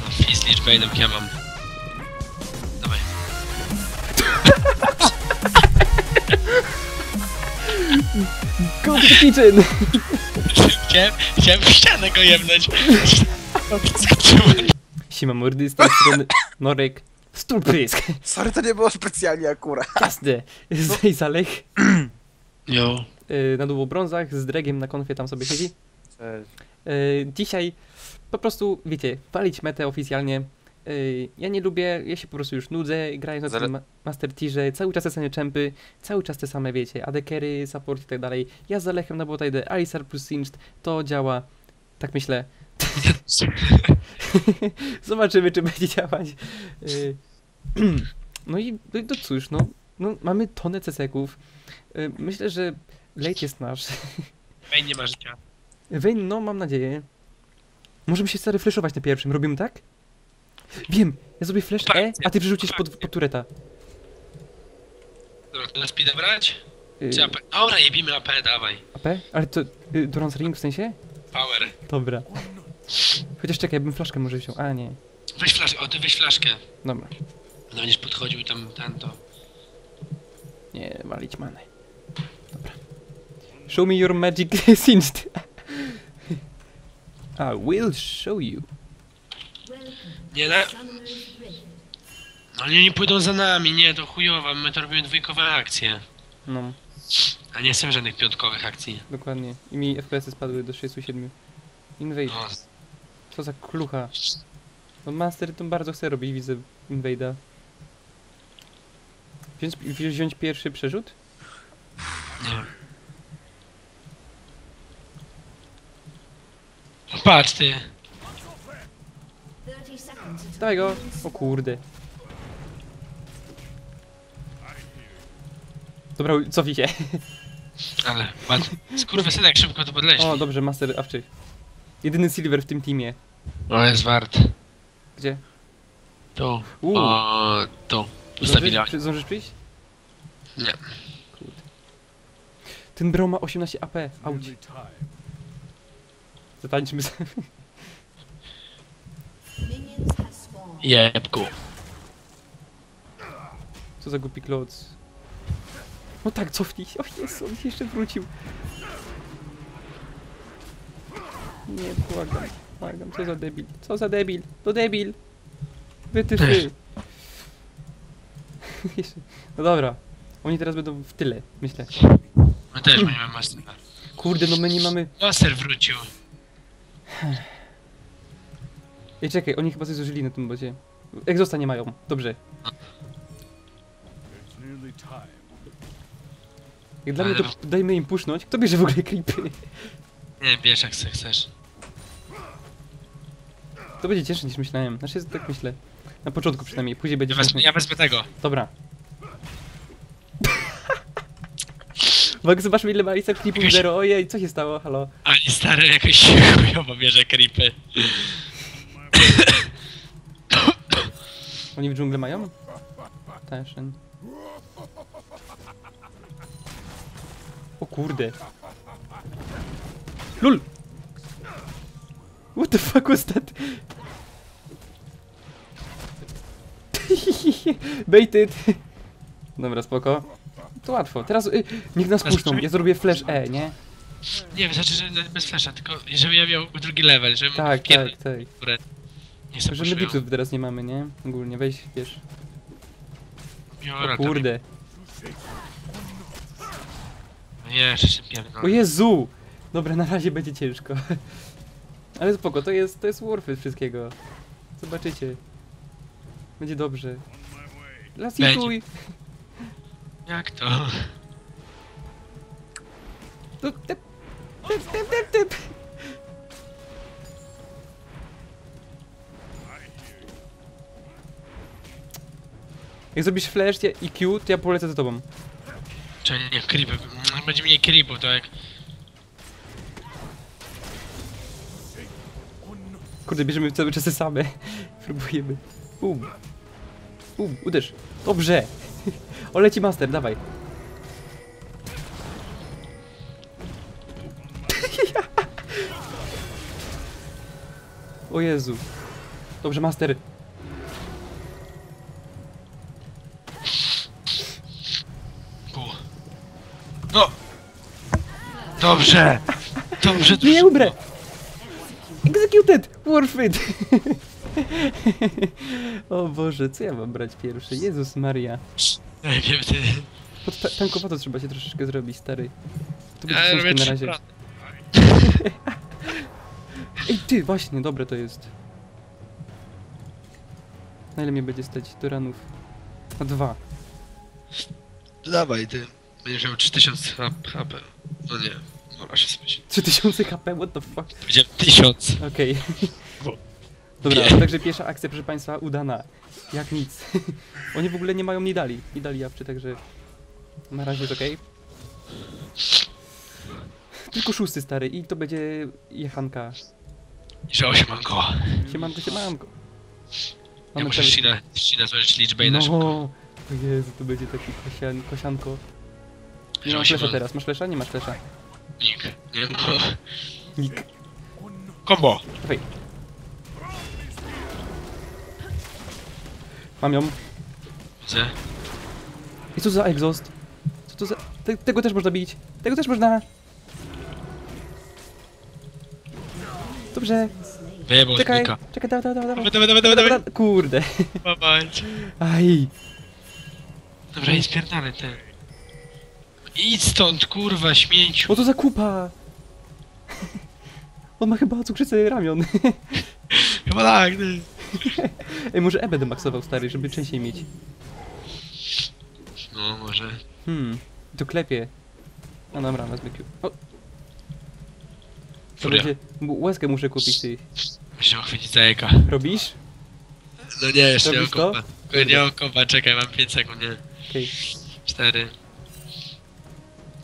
mocno. Fist liczbę jedną ja mam. Dawaj. Go to the kitchen! Chciałem, chciałem w ścianę go jemnąć. Skoczyłem. Siema mordy, z tej strony Norek. Stulpysk! Sorry, to nie było specjalnie akurat. Jasne! Zej Zalech. Jo. Yy, na dół brązach, z dregiem na konfie tam sobie siedzi. Yy, dzisiaj po prostu, wiecie, walić metę oficjalnie. Yy, ja nie lubię, ja się po prostu już nudzę, grając na Zale- tym ma Master Tierze, cały czas te same czempy, cały czas te same, wiecie, adekery, support i tak dalej. Ja z Zalechem na bota idę, Alisar plus Singed, to działa, tak myślę. Zobaczymy, czy będzie działać. Yy, No i no, cóż, no, no mamy tonę ceseków. Yy, Myślę, że late jest nasz. Ej, nie ma życia. Wayne, no mam nadzieję. Możemy się stary flashować na pierwszym, robimy tak? Wiem, ja zrobię flash E, a ty przerzucisz pod, pod tureta. Dobra, na speeda brać? Czy AP? Dobra, jebimy AP, dawaj. AP? Ale to Doran's Ring w sensie? Power. Dobra. Chociaż czekaj, bym flaszkę może wziął. A nie, Weź flaszkę, o ty weź flaszkę. dobra. No będziesz podchodził i tam, ten to. Nie, walić manę. Dobra. Show me your magic singed. I will show you. Nie, na... No nie, nie pójdą za nami, nie, to chujowa, my to robimy dwójkowe akcje. No, A nie chcę żadnych piątkowych akcji. dokładnie. I mi FPS-y spadły do 67. Invade. No, Co za klucha. No Master to bardzo chce robić, widzę Invade'a. Wziąć, wzi- wziąć pierwszy przerzut? nie. Patrz ty. Dawaj go! O kurde. Dobra, cofnij się. Ale, patrz. Skurwysynek szybko to podleśli. O, dobrze, Master awczy. Jedyny silver w tym teamie. O, jest wart. Gdzie? Tu. Uuu. O, tu. Ustawili. Zdążysz, zdążysz przyjść? Nie. Kurde. Ten bro ma 18 AP. Auć. Zatańczmy sobie. Jebku. Co za głupi kloc. No tak, cofnij się. O Jezu, on się jeszcze wrócił. Nie, błagam. Błagam, co za debil. Co za debil. To debil. Jeszcze- no dobra. Oni teraz będą w tyle, myślę. My też będziemy mastera. Kurde, no my nie mamy... Master wrócił. Ej, czekaj, oni chyba coś zużyli na tym bocie. Egzosta nie mają. Dobrze. Jak dla mnie to dajmy im pusznąć. Kto bierze w ogóle creepy? Nie, wiesz jak se chcesz. To będzie cięższe niż myślałem. Znaczy, tak myślę. Na początku przynajmniej, później będzie Ja wezmę, ja wezmę tego. Dobra. Uwaga, zobaczmy ile ma Lisa klipów Jakaś- zero. Ojej, co się stało? Halo? Ani stary jakoś chujowo bierze creepy. Oni w dżunglę mają? Też. O kurde. LUL! What the fuck was that? Baited! Dobra, spoko. To łatwo. Teraz y, niech nas Teraz puszczą. Ja zrobię flash E, nie? Nie, wystarczy, że bez flasha, tylko żeby ja miał drugi level, żebym Tak, wpierdol- tak, tak. Które... Nie chcę Że mediców teraz nie mamy, nie? Ogólnie, weź, wiesz. O kurde. Nie, jeszcze się pierdolę. O Jezu! Dobra, na razie będzie ciężko. Ale spoko, to jest, to jest it wszystkiego. Zobaczycie. Będzie dobrze. Lasituj! Jak to? Tu, typ, typ, typ, typ, typ. Jak zrobisz flash i Q, to ja polecę za tobą. Czy nie, creepy. Będzie mniej creepów, to jak... Kurde, bierzemy cały czas te same. Próbujemy. Bum. Bum, uderz. Dobrze. O, leci master, dawaj. O Jezu. Dobrze, master. No! Dobrze! Dobrze, Nie, nie umrę! Executed! Warfit! o Boże, co ja mam brać pierwszy? Jezus Maria. Wiem, ty. Pod ta- tankowo trzeba się troszeczkę zrobić, stary. To będzie Ja robię na razie. Ej, ty, właśnie, dobre to jest. Na ile mnie będzie stać do ranów? Na dwa. Dawaj, ty. Będziesz miał 3000 HP. No nie, dobra się spać. 3000 HP, what the fuck? Powiedziałem 1000. Okej. Bo- Dobra, Nie. także pierwsza akcja, proszę państwa, udana. Jak nic. Oni w ogóle nie mają nidali. Nidali jawczy, także na razie jest okej. Tylko szósty stary i to będzie jechanka. Że 8 mam go. Siemanko, siemanko. Ja muszę ścinę, ścinę złożyć liczbę i na No, szybko. o Jezu, to będzie taki kosian, kosianko. Nie flesza mam. teraz, masz flesza? Nie masz flesza. Nick. Nie, no. Nick. Kombo! Dawaj. Mam ją. Widzę. I co za exhaust? Co to za... Te, tego też można bić. Tego też można. Dobrze. Wyjebał Czekaj. zbyka. Czekaj, dawaj, dawaj, dawaj. Dawaj, dawaj, dawaj, dawaj, Kurde. Dawaj. Aj. Dobra, idź spierdalaj, ty. Idź stąd, kurwa, śmieciu. O to za kupa. On ma chyba cukrzycę ramion. Chyba tak. Ej, może E będę maksował, stary, żeby częściej mieć. No, może. Hmm. To klepie. No dobra, wezmę Q. O, to Furia. będzie... Łezkę muszę kupić, ty. Musiał chwycić za jajka. Robisz? No nie, jeszcze nie mam Robisz to? Tylko Nie mam komba, czekaj, mam 5 sekund, nie. Okej. 4.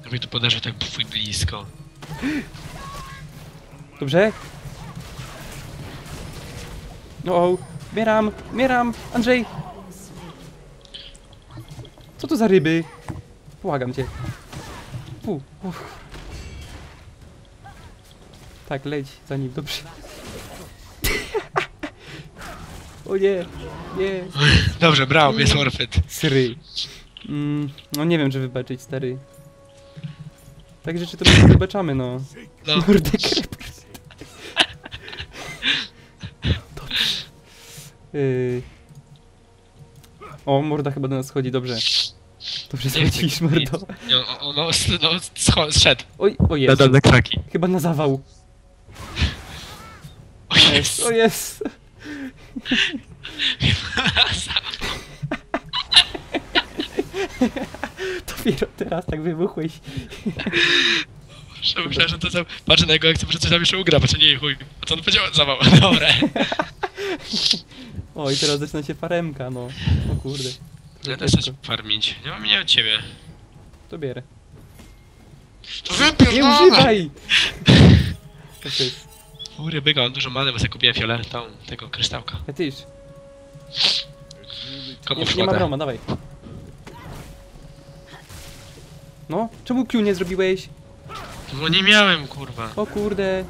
Jakby tu podeszło tak twój blisko. Dobrze? No, o, umieram, umieram, Andrzej! Co to za ryby? Błagam cię. Fu, uff. Tak, leć za nim, dobrze. o nie, nie, Dobrze, brał, jest forfeit. sry. Mm, no nie wiem, czy wybaczyć, stary. Tak rzeczy to my wybaczamy, no. No, Kurde, creeper. Dobrze. Yy. O, morda chyba do nas schodzi, dobrze. Dobrze schodzisz, mordo. no, no, no, scho- zszedł. Oj, o jest. na kraki. Chyba na zawał. O jest. O jest. Dopiero teraz tak wybuchłeś. Myślałem, że to za... Patrzę na jego akcję, może coś tam jeszcze ugra, patrzę, nie chuj. A to on powiedział zawał. Dobra. O, i teraz zaczyna się faremka, no. O kurde. Ja też chcę farmić. Nie mam mnie od ciebie. To bierę. To Nie używaj! To jest. Fury byga, on dużo many, bo sobie kupiłem fioletą tego kryształka. Tyż. Komu Nie, nie wkłada? ma Roma, dawaj. No, czemu Q nie zrobiłeś? Bo nie miałem, kurwa. O kurde.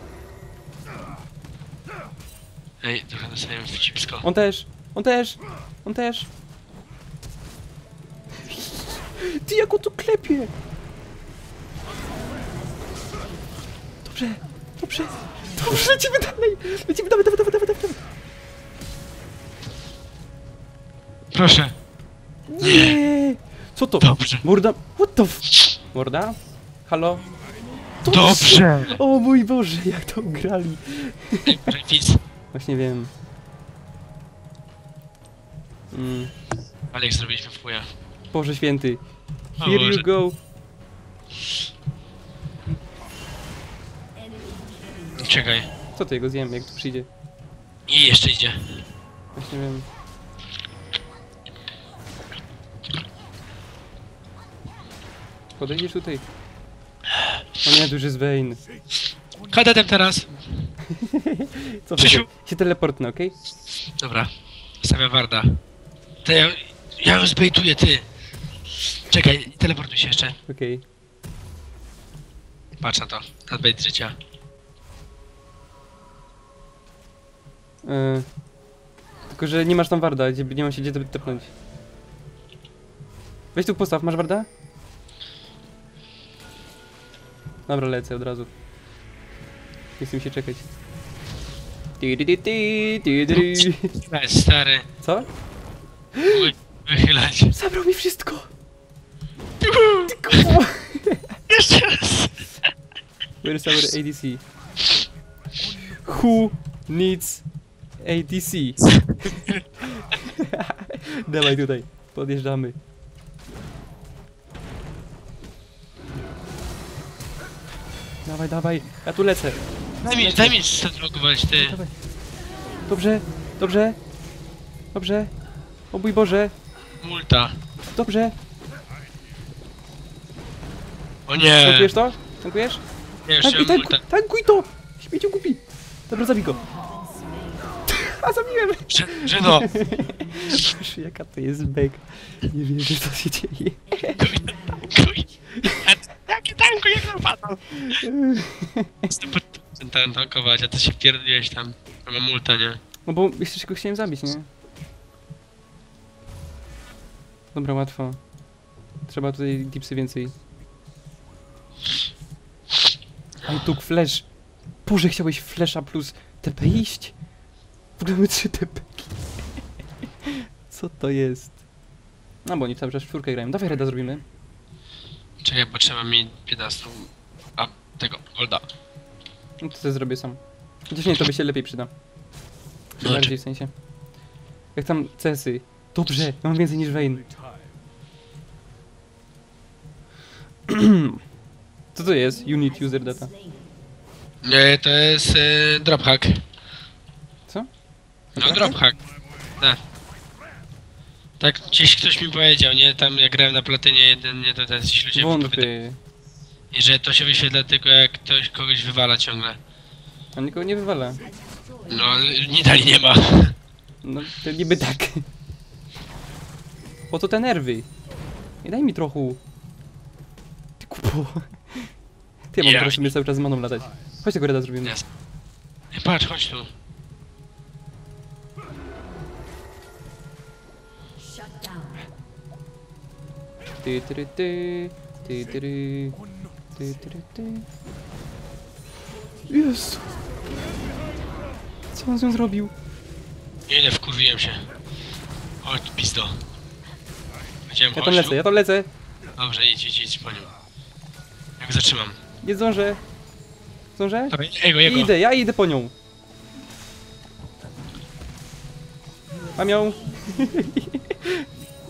Ej, trochę dostałem wcipsko. On też, on też, on też. Ty jak tu klepie? Dobrze, dobrze, dobrze, lecimy dalej, lecimy dalej, dawaj, dawaj, dawaj, dawaj. Proszę. Nie! Co to? Dobrze. Morda, what the f... Morda? Halo? To Dobrze. O mój Boże, jak to grali. Ej. Właśnie wiem. Mm, Alex, zrobiliśmy w chuja. Boże święty. O Here Boże. you go. Czekaj. Co ty go zjem, jak tu przyjdzie? I jeszcze idzie. Właśnie wiem. Podejdziesz tutaj. O nie, jest Vayne. Kadetem teraz. Co Krzysiu. Się teleportnę, okej? Dobra. Stawiam Warda. To ja, ja ją zbejtuję, ty. Czekaj, teleportuj się jeszcze. Okej. Patrz na to. Na życia. E, Tylko, że nie masz tam warda, gdzie nie ma się gdzie tepnąć. Weź tu postaw, masz warda? Dobra, lecę od razu. Nie chcę mi się czekać. Ty, ty, ty, ty, ty, ty. Wychylać, stary. Co? Wy- Wychylać. Zabrał mi wszystko! Jeszcze raz. Where's our ADC? Who needs ADC? Dawaj tutaj, podjeżdżamy. Dawaj, dawaj, ja tu lecę. Daj mi, daj mi zadrogować, ty. Dawaj. Dobrze, dobrze, dobrze. O mój Boże, Multa. dobrze. O nie. Tankujesz to? Tankujesz? Nie, jeszcze Tankuj, tankuj, tankuj to! Śmieciu głupi! Dobra, zabij go. A zabiłem! Że, że no. Boże, jaka to jest bek. Nie wierzę, co się dzieje. Tankuj. A Jakie tankuj, jak napadał? Ten tankować, a ty się pierdoliłeś tam. A mam multa, nie? No bo jeszcze go chciałem zabić, nie? Dobra, łatwo. Trzeba tutaj dipsy więcej. I took flash. Boże, chciałeś flasha plus TP iść? W ogóle mamy 3 TP. Co to jest? No bo oni cały czas w czwórkę grają. Dawaj reda zrobimy. Czekaj, bo trzeba mi 15. A, tego, golda. No to też zrobię sam. Chociaż nie, to by się lepiej przyda. Bardziej w sensie. Jak tam cesy. Dobrze, mam więcej niż Vayne. Co to jest? Unit user data. Nie, to jest e, drop hack. Co? No, drop hack. Tak. Tak, gdzieś ktoś mi powiedział, nie? Tam jak grałem na platynie jeden, nie, to teraz ci ludzie Wątpię. I że to się wyświetla tylko jak ktoś kogoś wywala ciągle. On nikogo nie wywala. No, nie dali nie ma. No, to niby tak. Po to te nerwy. Nie daj mi trochę. Ty kupo. Ty, ja mam teraz sobie cały czas z maną latać. Chodź tego reda zrobimy. Nie, patrz, chodź tu. Ty, ty, ty, ty, ty, ty, ty, ty, ty. Jezu. Co on z nią zrobił? Ile wkurwiłem się. Chodź, pizdo. Chciałem Ja tam lecę, ja tam lecę. Dobrze, idź, idź, idź po nim. Jak zatrzymam. Nie zdążę. Zdążę? Dobra, jego, jego. Idę, ja idę po nią. Mam ją.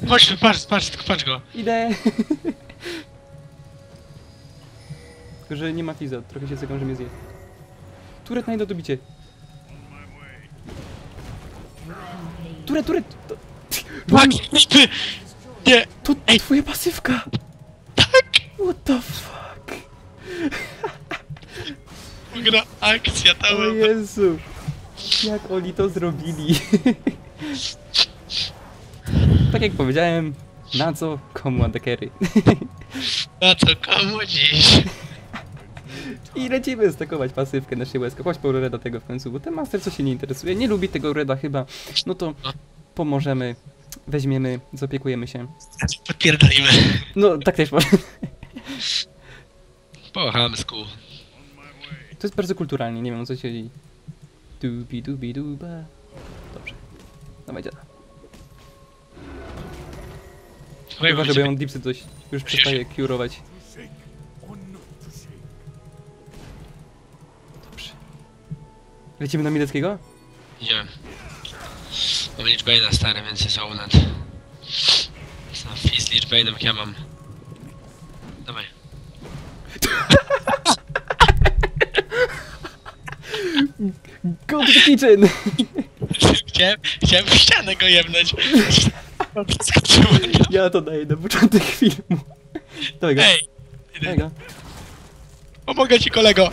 Chodź tu, patrz, patrz, patrz go. Idę. Tylko, że nie ma Fiza, trochę się cykam, że mnie zje. Turet na jedno dobicie. Turet, turet! To, Maki, Nie, to Ej. twoja pasywka! tak, What the fuck? gra akcja, ta O Jezu! Jak oni to zrobili? tak jak powiedziałem, na co komu adekery. Na co komu dziś? I lecimy stakować pasywkę na siłę. Chodź po Reda tego w końcu, bo ten master co się nie interesuje, nie lubi tego Reda chyba. No to pomożemy, weźmiemy, zaopiekujemy się. Podpierdolimy. No, tak też może. Po chamsku. To jest bardzo kulturalnie, nie wiem o co się dzieje. Dubi dubi duba. Dobrze. Dawaj dziada. Chyba, żeby on dipsy coś już przestaje kurować. Lecimy na Mileckiego? Nie. Mam Lichbane'a stary, więc jest ołnat. No, fizz Lichbane'em jak ja mam. Dawaj. Go to the kitchen! Chciałem, chciałem w ścianę go jebnąć. Ja to daję na początek filmu. Dawaj go, Ej! dawaj go. Pomogę ci kolego!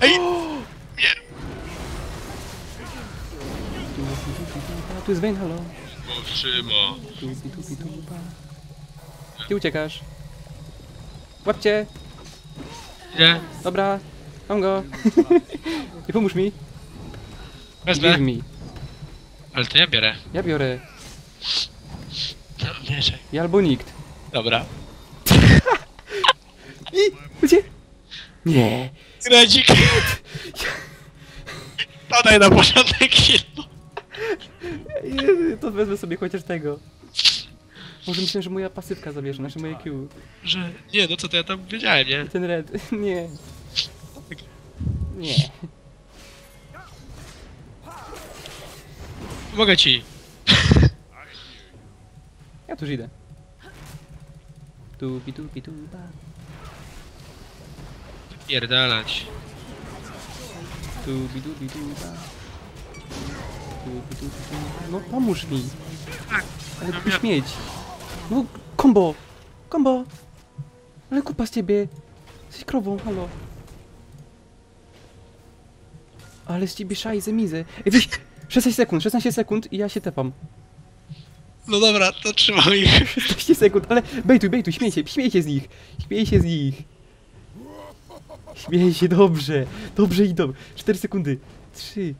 Ej! Tu jest Wayne, halo. Powstrzyma. Dubi, dubi, duba. Ty uciekasz. Łapcie! Nie? Dobra, mam go. I pomóż mi. Wezmę. Give me. Ale to ja biorę. Ja biorę. No, bierze. Ja albo nikt. Dobra. I... Gdzie? Nie. Gredzik! Podaj na początek To wezmę sobie chociaż tego. Może myślę, że moja pasywka zabierze, znaczy moje Q. Że... Nie, no co to ja tam wiedziałem, nie? Ten red. Nie. Nie. Mogę ci. Ja tu idę. Tupi, tupi, tupa. Pierdalać. Tupi, tupi, tupa. Tupi, tupi, tupa. No pomóż mi. Ale kupi śmieć. No kombo. Kombo. Ale kupa z ciebie. Jesteś krową, halo. Ale z ciebie szajzę mizę. Ej, weź 16 sekund, 16 sekund i ja się tepam. No dobra, to trzymam ich. 16 sekund, ale bejtuj, bejtuj, śmiej się, śmiej się z nich. Śmiej się z nich. Śmiej się, dobrze. Dobrze i dobrze. 4 sekundy. 3.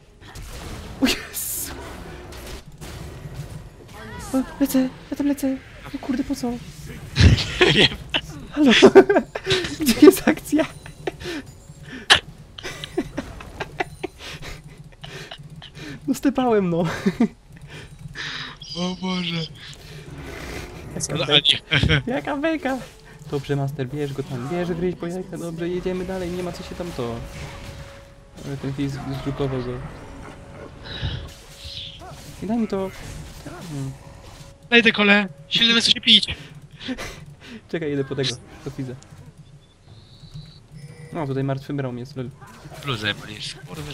O Jezu. O, lecę, ja tam lecę. O kurde, po co? Wiem. Halo. Gdzie jest akcja? No stepałem, no. O Boże. Jaka No, beka. nie. Jaka beka. Dobrze, master, bierz go tam, bierz gryź po jajka, dobrze, jedziemy dalej, nie ma co się tam to... Ale ten fizz zrukował go. I daj mi to... Hmm. Daj te kole. Silne my się pić. Czekaj, jedę po tego, po fizza. No, tutaj martwy brom jest, lol. Bluzę, please. Kurwa.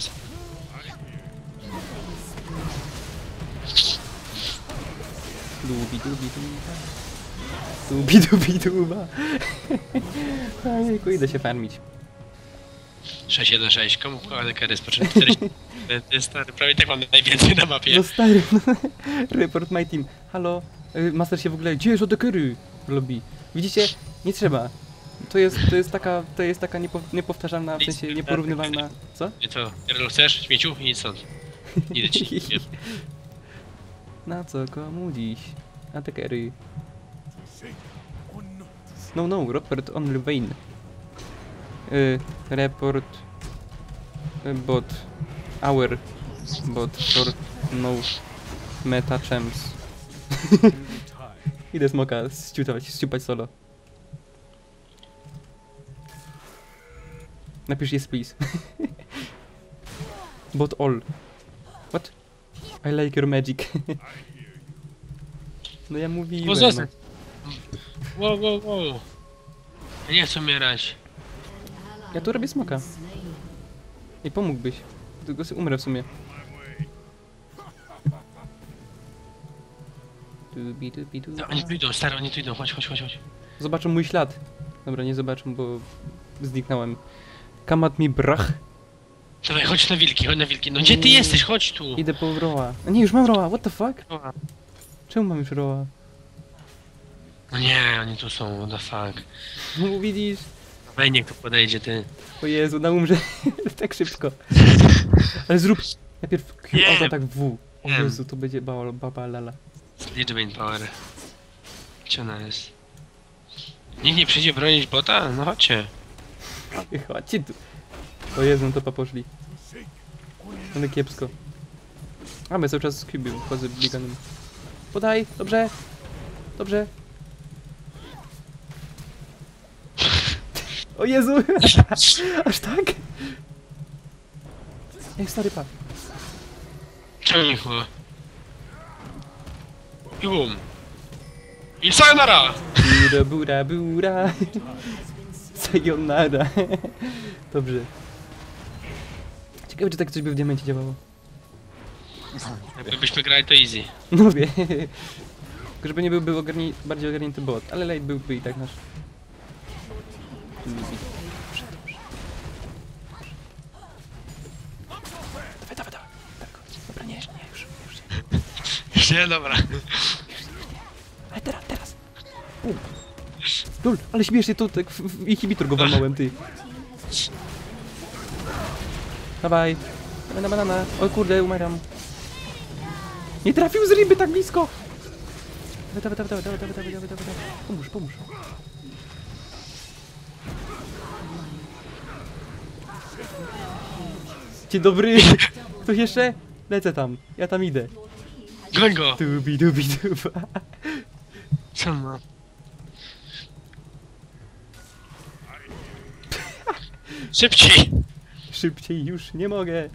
Dubi, dubi, duba. Dubi, dubi, duba. Ojejku, idę się farmić. 616. Komu kochany kery spoczynek 40. To jest stary, prawie tak mam najwięcej na mapie. No stary, no, report my team. Halo, y, master się w ogóle, gdzie jest odekery? Lobby. Widzicie? Nie trzeba. To jest, to jest taka, to jest taka niepo, niepowtarzalna, w sensie nieporównywalna... Co? Nie to, Pierlu chcesz? Śmieciu? I stąd. Idę ci. Na co komu dziś? Atekery. No, no, Robert only. Y, report... Bot... Our... Bot for no... Meta champs. Idę smoka ściutować, ściupać solo. Napisz yes please. Bot all. What? I like your magic. no ja mówiłem. Zostań. Wow, wow, wow. Nie chcę umierać. Ja tu robię smoka. I pomógłbyś. Tylko sobie umrę w sumie. Dubi, dubi, dubi. No, oni tu idą, stary, oni tu idą. Chodź, chodź, chodź, chodź. Zobaczą mój ślad. Dobra, nie zobaczą, bo zniknąłem. Kamat mi brach. Dawaj, chodź na wilki, chodź na wilki. No gdzie ty jesteś? Chodź tu. Idę po roła. A nie, już mam roła, what the fuck? Czemu mam już roła? No nie, oni tu są, what the fuck. No widzisz? Weź niech tu podejdzie, ty. O Jezu, na umrze tak szybko. Ale zrób najpierw Q, Nie. auto tak W. O Nie. Jezu, to będzie baba, baba lala. Liczbę power. Gdzie ona jest? Nikt nie przyjdzie bronić bota? No chodźcie. Chodźcie tu. O Jezu, no to pa poszli. Ale kiepsko. A my cały czas z Cube wchodzę bieganym. Podaj, dobrze. Dobrze. O Jezu! Aż tak? Ej, stary pa. Czemu nie chyba? I bum. I sayonara! Bura, bura, bura. Sayonara. Dobrze. Ciekawe, czy tak coś by w diamencie działało. Jakbyśmy grali to easy. No wie. Tylko żeby nie byłby ogarni bardziej ogarnięty bot, ale late byłby i tak nasz iluzji. Wyda, wyda. Dobra, nie, nie, nie. Już nie, dobra. Ale teraz, teraz. Pum. Dol, ale śmiesznie to tak w, w inhibitor go walnąłem, ty. Dawaj. Dawaj na banana. Oj kurde, umieram. Nie trafił z ryby tak blisko! Dawaj, dawaj, dawaj, dawaj, dawaj, dawaj, dawaj, dawaj. Pomóż, pomóż. Dzień dobry! Ktoś jeszcze? Lecę tam, ja tam idę. Goń go! Dubi, dubi, duba. Co ma? Szybciej! Szybciej już nie mogę.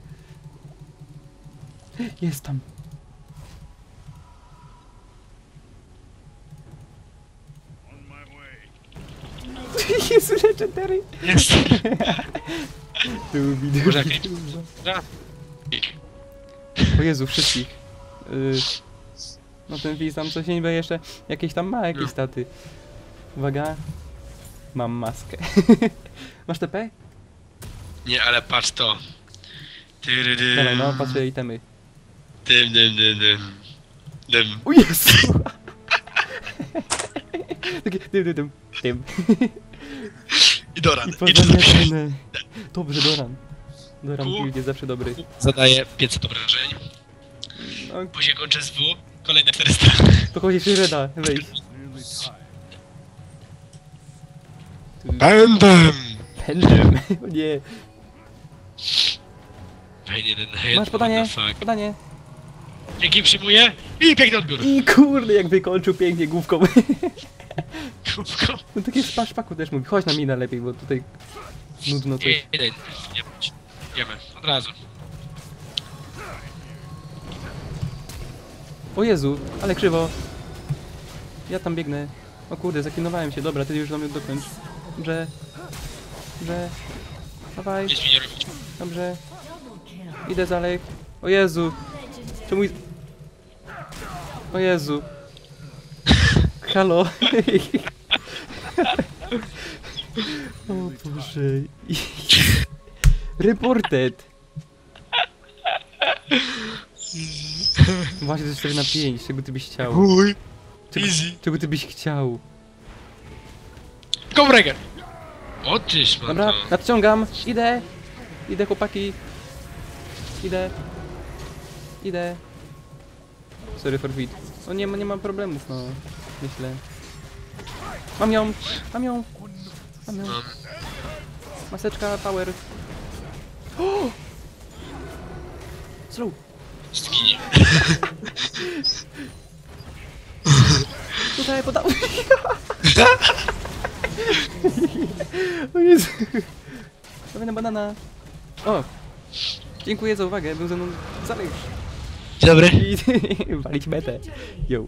Jest tam. Jezu, legendary. Jest! Dubi, Może jakieś-. O Jezu, wszystkich. Y... No ten Fizz tam coś niby jeszcze, jakieś tam ma jakieś No. staty. Uwaga. Mam maskę. Masz TP? Nie, ale patrz to. Tyrydy. Dawaj, no, patrzę itemy. Dym, dym, dym, dym. Dym. O Jezu! Takie dym, dym, dym, dym. I Doran. I I to dobrze. Doran. Doran Ku- jest zawsze dobry. Zadaje 500 obrażeń. No, Później kończę z W. Kolejne 400. to chodzi jeszcze Reda, wejdź. Będę! Pędem. O nie. Fajnie. Masz podanie, podanie. Dzięki przyjmuję. I piękny odbiór. I kurde, jak wykończył pięknie główką. No takie z paszpaku też mówi. Chodź na mina lepiej, bo tutaj nudno coś. Jeden. Idziemy. Od razu. O Jezu, ale krzywo. Ja tam biegnę. O kurde, zaklinowałem się. Dobra, ty już do mnie dokończ. Dobrze. Dobrze. Dawaj, nie dobrze. Idę dalej. O Jezu. Czemu... O Jezu. Halo. o Boże. Reported. Właśnie to jest 4 na 5, czego ty byś chciał? Uj. Czego, Easy. czego ty byś chciał? Go Breaker. O tyś, man. Dobra, nadciągam. Idę. Idę, chłopaki. Idę. Idę. Sorry for beat. No nie, ma- nie mam problemów, no. Myślę. Mam ją. Mam ją. Mam ją. Maseczka, power. O! Slow. Zginie. Tutaj podał. o Jezu. Kolejna banana. O. Dziękuję za uwagę. Był ze mną Zalej. Dzień dobry. I walić metę. Yo.